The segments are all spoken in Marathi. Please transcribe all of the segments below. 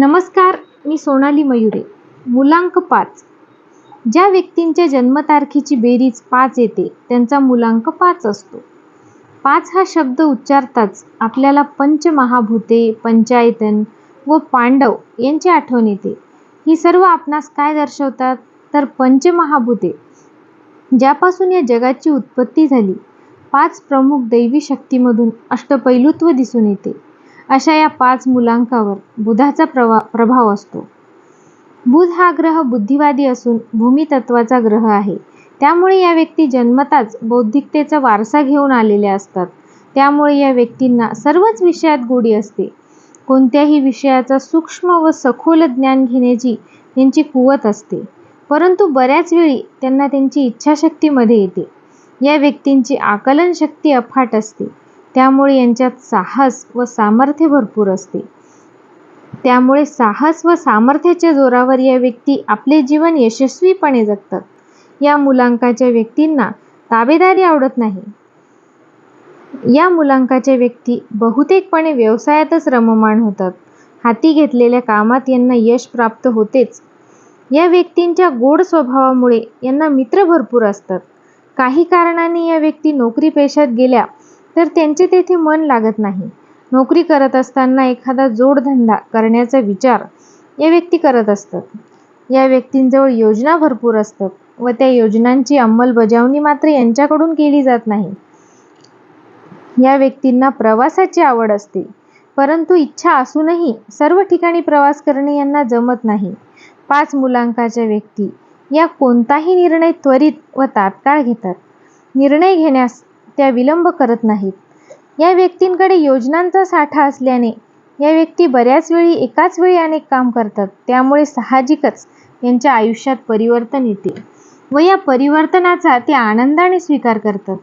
नमस्कार मी सोनाली मयुरे. मुलांक पाच. ज्या व्यक्तींच्या जन्मतारखेची बेरीज पाच येते त्यांचा मुलांक पाच असतो. पाच हा शब्द उच्चारताच आपल्याला पंचमहाभूते पंचायतन व पांडव यांची आठवण येते. ही सर्व आपणास काय दर्शवतात? तर पंचमहाभूते. ज्यापासून या जगाची उत्पत्ती झाली पाच प्रमुख दैवी शक्तीमधून अष्टपैलुत्व दिसून येते. अशा या पाच मुलांकावर बुधाचा प्रवा प्रभाव असतो. बुध हा ग्रह बुद्धिवादी असून भूमितत्वाचा ग्रह आहे. त्यामुळे या व्यक्ती जन्मताच बौद्धिकतेचा वारसा घेऊन आलेल्या असतात. त्यामुळे या व्यक्तींना सर्वच विषयात गोडी असते. कोणत्याही विषयाचा सूक्ष्म व सखोल ज्ञान घेण्याची त्यांची कुवत असते. परंतु बऱ्याच वेळी त्यांना त्यांची इच्छाशक्तीमध्ये येते. या व्यक्तींची आकलन शक्ती अफाट असते. त्यामुळे यांच्यात साहस व सामर्थ्य भरपूर असते. त्यामुळे साहस व सामर्थ्याच्या जोरावर या व्यक्ती आपले जीवन यशस्वीपणे जगतात. या मुलांकाच्या व्यक्तींना ताबेदारी आवडत नाही. या मुलांकाच्या व्यक्ती बहुतेकपणे व्यवसायातच रममाण होतात. हाती घेतलेल्या कामात यांना यश प्राप्त होतेच. या व्यक्तींच्या गोड स्वभावामुळे यांना मित्र भरपूर असतात. काही कारणाने या व्यक्ती नोकरी पेशात गेल्या तर त्यांचे तेथे मन लागत नाही. नोकरी करत असताना एखादा जोडधंदा करण्याचा विचार या व्यक्ती करत असतात. या व्यक्तींजवळ योजना भरपूर असतात व त्या योजनांची अंमलबजावणी मात्र यांच्याकडून केली जात नाही. या व्यक्तींना प्रवासाची आवड असते परंतु इच्छा असूनही सर्व ठिकाणी प्रवास करणे यांना जमत नाही. पाच मुलांकाच्या व्यक्ती या कोणताही निर्णय त्वरित व तात्काळ घेतात. निर्णय घेण्यास त्या विलंब करत नाहीत. या व्यक्तींकडे योजनांचा साठा असल्याने या व्यक्ती बऱ्याच वेळी एकाच वेळी अनेक काम करतात. त्यामुळे साहजिकच त्यांच्या आयुष्यात परिवर्तन येते व या परिवर्तनाचा ते आनंदाने स्वीकार करतात.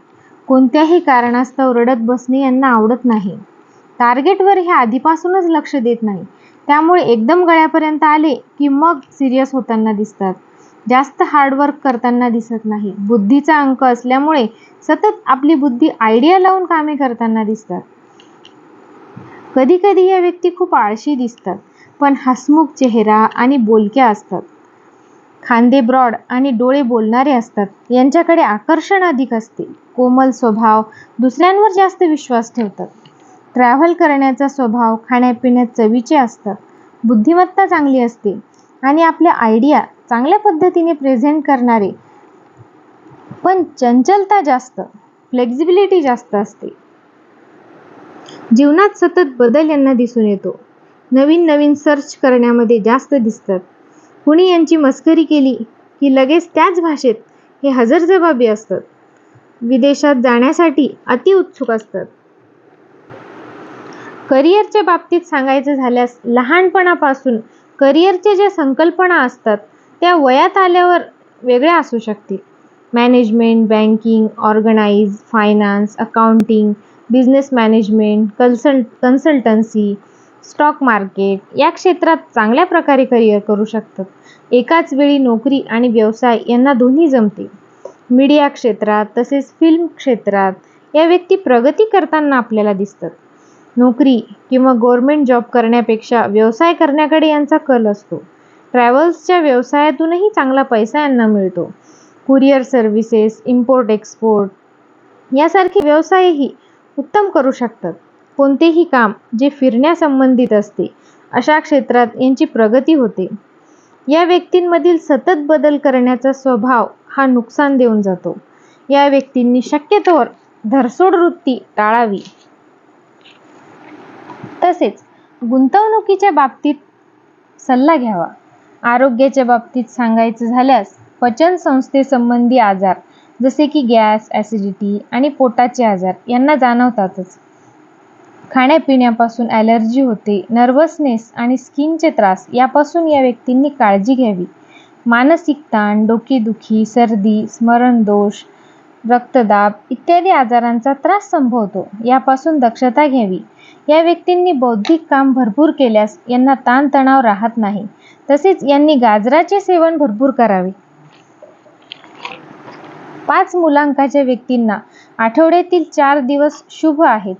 कोणत्याही कारणास्तव रडत बसणे यांना आवडत नाही. टार्गेटवर हे आधीपासूनच लक्ष देत नाही. त्यामुळे एकदम गळ्यापर्यंत आले की मग सिरियस होताना दिसतात. जास्त हार्डवर्क करताना दिसत नाही. बुद्धीचा अंक असल्यामुळे सतत आपली बुद्धी आयडिया लावून कामे करताना दिसतात. कधी कधी या व्यक्ती खूप आळशी दिसतात पण हसमुख चेहरा आणि बोलक्या असतात. खांदे ब्रॉड आणि डोळे बोलणारे असतात. यांच्याकडे आकर्षण अधिक असते. कोमल स्वभाव दुसऱ्यांवर जास्त विश्वास ठेवतात. ट्रॅव्हल करण्याचा स्वभाव खाण्यापिण्यात चवीचे असतात. बुद्धिमत्ता चांगली असते आणि आपल्या आयडिया चांगल्या पद्धतीने प्रेझेंट करणारे. पण चंचलता जास्त फ्लेक्झिबिलिटी जास्त असते. जीवनात सतत बदल यांना दिसून येतो. नवीन नवीन सर्च करण्यामध्ये जास्त दिसतात. कुणी यांची मस्करी केली की लगेच त्याच भाषेत हे हजरजबाबी असतात. विदेशात जाण्यासाठी अति उत्सुक असतात. करिअरच्या बाबतीत सांगायचं झाल्यास लहानपणापासून करिअरच्या ज्या संकल्पना असतात त्या वयात आल्यावर वेगळ्या असू शकतील. Management banking organise finance accounting business management consult consultancy stock market या क्षेत्रात चांगल्या प्रकारे करिअर करू शकतात. एकाच वेळी नोकरी आणि व्यवसाय यांना दोन्ही जमते. मीडिया क्षेत्रात तसेच फिल्म क्षेत्रात या व्यक्ती प्रगती करताना आपल्याला दिसतात. नोकरी किंवा गव्हर्मेंट जॉब करण्यापेक्षा व्यवसाय करण्याकडे यांचा कल असतो. ट्रॅव्हल्सच्या व्यवसायातूनही चांगला पैसा यांना मिळतो. कुरिअर सर्व्हिसेस इम्पोर्ट एक्सपोर्ट यासारखे व्यवसायही उत्तम करू शकतात. कोणतेही काम जे फिरण्यासंबंधित असते अशा क्षेत्रात यांची प्रगती होते. या व्यक्तींमधील सतत बदल करण्याचा स्वभाव हा नुकसान देऊन जातो. या व्यक्तींनी शक्यतोवर धरसोड वृत्ती टाळावी. तसेच गुंतवणुकीच्या बाबतीत सल्ला घ्यावा. आरोग्याच्या बाबतीत सांगायचं झाल्यास पचन संस्थेसंबंधी आजार जसे की गॅस ॲसिडिटी आणि पोटाचे आजार यांना जाणवतातच. खाण्यापिण्यापासून ॲलर्जी होते नर्वसनेस आणि स्किनचे त्रास यापासून या व्यक्तींनी काळजी घ्यावी. मानसिक ताण डोकेदुखी सर्दी स्मरणदोष रक्तदाब इत्यादी आजारांचा त्रास संभवतो. यापासून दक्षता घ्यावी. या व्यक्तींनी बौद्धिक काम भरपूर केल्यास यांना ताणतणाव राहत नाही. तसेच यांनी गाजराचे सेवन भरपूर करावे. पाच मुलांकाच्या व्यक्तींना आठवड्यातील चार दिवस शुभ आहेत.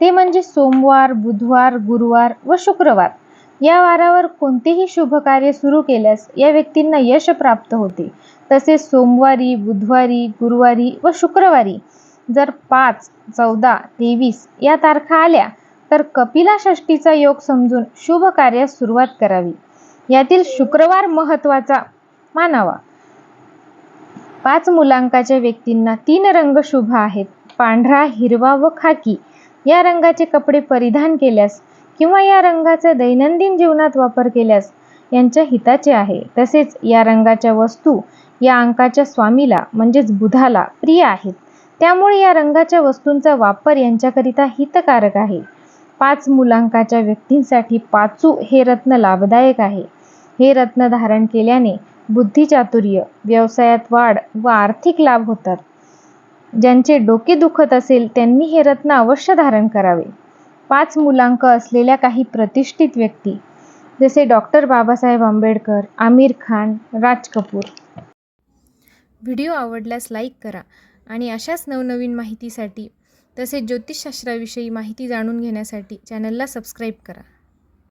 ते म्हणजे सोमवार बुधवार गुरुवार व शुक्रवार. या वारावर कोणतेही शुभ कार्य सुरू केल्यास या व्यक्तींना यश प्राप्त होते. तसेच सोमवारी बुधवारी गुरुवारी व शुक्रवारी जर पाच चौदा तेवीस या तारखा आल्या तर कपिला षष्टीचा योग समजून शुभ कार्यास सुरुवात करावी. यातील शुक्रवार महत्त्वाचा मानावा. पाच मुलांकाच्या व्यक्तींना तीन रंग शुभ आहेत. पांढरा हिरवा व खाकी. या रंगाचे कपडे परिधान केल्यास किंवा या रंगाचा दैनंदिन जीवनात वापर केल्यास यांच्या हिताचे आहे. तसेच या रंगाच्या वस्तू या अंकाच्या स्वामीला म्हणजेच बुधाला प्रिय आहेत. त्यामुळे या रंगाच्या वस्तूंचा वापर यांच्याकरिता हितकारक आहे. पाच मुलांकाच्या व्यक्तींसाठी पाचू हे रत्न लाभदायक आहे. हे रत्न धारण केल्याने बुद्धिचातुर्य व्यवसायात वाढ व आर्थिक लाभ होतात. ज्यांचे डोके दुखत असेल त्यांनी हे रत्न अवश्य धारण करावे. पाच मुलांक असलेल्या काही प्रतिष्ठित व्यक्ती जसे डॉक्टर बाबासाहेब आंबेडकर आमिर खान राज कपूर. व्हिडिओ आवडल्यास लाईक करा आणि अशाच नवनवीन माहितीसाठी तसेच ज्योतिषशास्त्राविषयी माहिती जाणून घेण्यासाठी चॅनलला सबस्क्राईब करा.